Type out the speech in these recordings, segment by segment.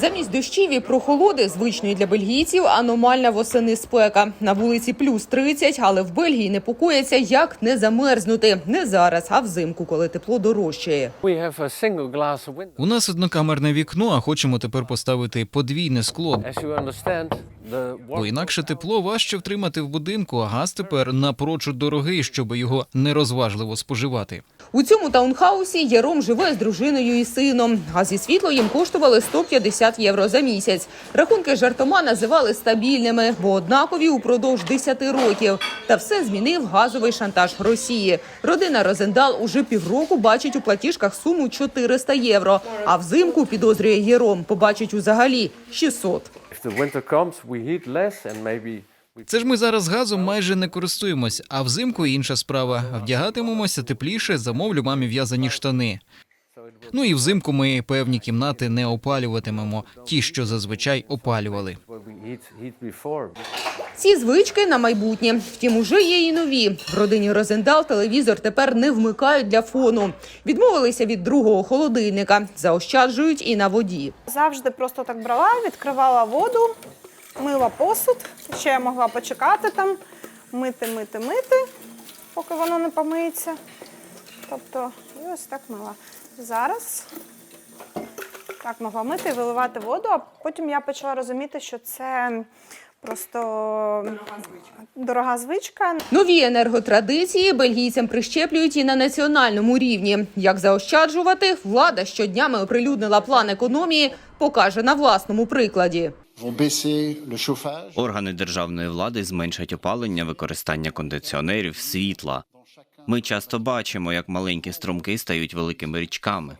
Замість дощів і прохолоди, звичної для бельгійців, аномальна восени спека. На вулиці плюс 30, але в Бельгії непокояться, як не замерзнути. Не зараз, а взимку, коли тепло дорожчає. У нас однокамерне вікно, а хочемо тепер поставити подвійне скло. Бо інакше тепло важче втримати в будинку, а газ тепер напрочуд дорогий, щоб його нерозважливо споживати. У цьому таунхаусі Єром живе з дружиною і сином. Газ і світло їм коштували 150 євро за місяць. Рахунки жартома називали стабільними, бо однакові упродовж 10 років. Та все змінив газовий шантаж Росії. Родина Розендал уже півроку бачить у платіжках суму 400 євро. А взимку підозрює Єром, побачить узагалі 600. Це ж ми зараз газом майже не користуємось, а взимку інша справа. Вдягатимемося тепліше, замовлю мамі в'язані штани. Ну і взимку ми певні кімнати не опалюватимемо, ті, що зазвичай опалювали. Ці звички на майбутнє. Втім, уже є і нові. В родині Розендал телевізор тепер не вмикають для фону. Відмовилися від другого холодильника, заощаджують і на воді. Завжди просто так брала, відкривала воду, мила посуд. Ще я могла почекати там, мити, мити, мити, поки воно не помиється. Тобто, і ось так мила. Зараз так могла мити і виливати воду, а потім я почала розуміти, що це просто дорога звичка. Нові енерготрадиції бельгійцям прищеплюють і на національному рівні. Як заощаджувати, влада щоднями оприлюднила план економії, покаже на власному прикладі. Органи державної влади зменшать опалення, використання кондиціонерів, світла. Ми часто бачимо, як маленькі струмки стають великими річками.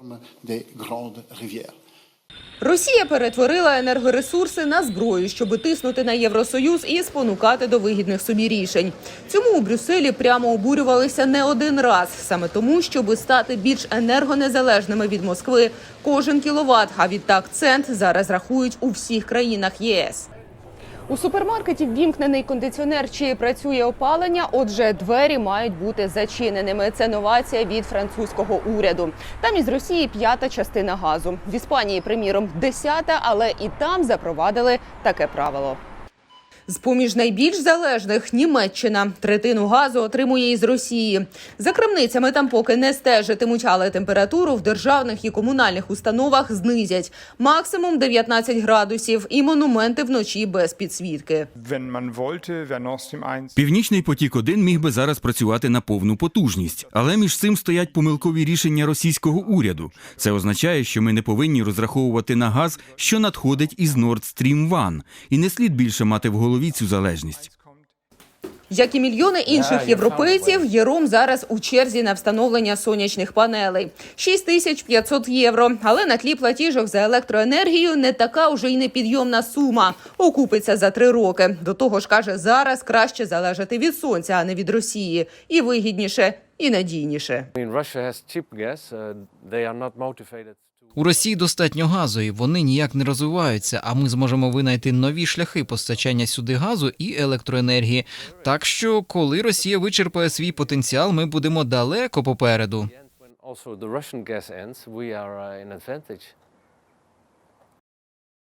Росія перетворила енергоресурси на зброю, щоб тиснути на Євросоюз і спонукати до вигідних собі рішень. Цьому у Брюсселі прямо обурювалися не один раз, саме тому, щоб стати більш енергонезалежними від Москви. Кожен кіловат, а відтак цент зараз рахують у всіх країнах ЄС. У супермаркеті ввімкнений кондиціонер чи працює опалення. Отже, двері мають бути зачиненими. Це новація від французького уряду. Там із Росії п'ята частина газу. В Іспанії, приміром, десята, але і там запровадили таке правило. З поміж найбільш залежних Німеччина третину газу отримує із Росії. За крамницями там поки не стежитимуть, але температуру в державних і комунальних установах знизять максимум 19 градусів і монументи вночі без підсвітки. Wenn man wollte, wäre Nord Stream 1 Північний потік 1 міг би зараз працювати на повну потужність, але між цим стоять помилкові рішення російського уряду. Це означає, що ми не повинні розраховувати на газ, що надходить із Nord Stream 1. і не слід більше мати в голові цю залежність. Як і мільйони інших європейців, Єром зараз у черзі на встановлення сонячних панелей. 6500 євро. Але на тлі платіжок за електроенергію не така вже й непідйомна сума. Окупиться за три роки. До того ж, каже, зараз краще залежати від сонця, а не від Росії. І вигідніше, і надійніше. У Росії достатньо газу, і вони ніяк не розвиваються. А ми зможемо винайти нові шляхи постачання сюди газу і електроенергії. Так що, коли Росія вичерпає свій потенціал, ми будемо далеко попереду.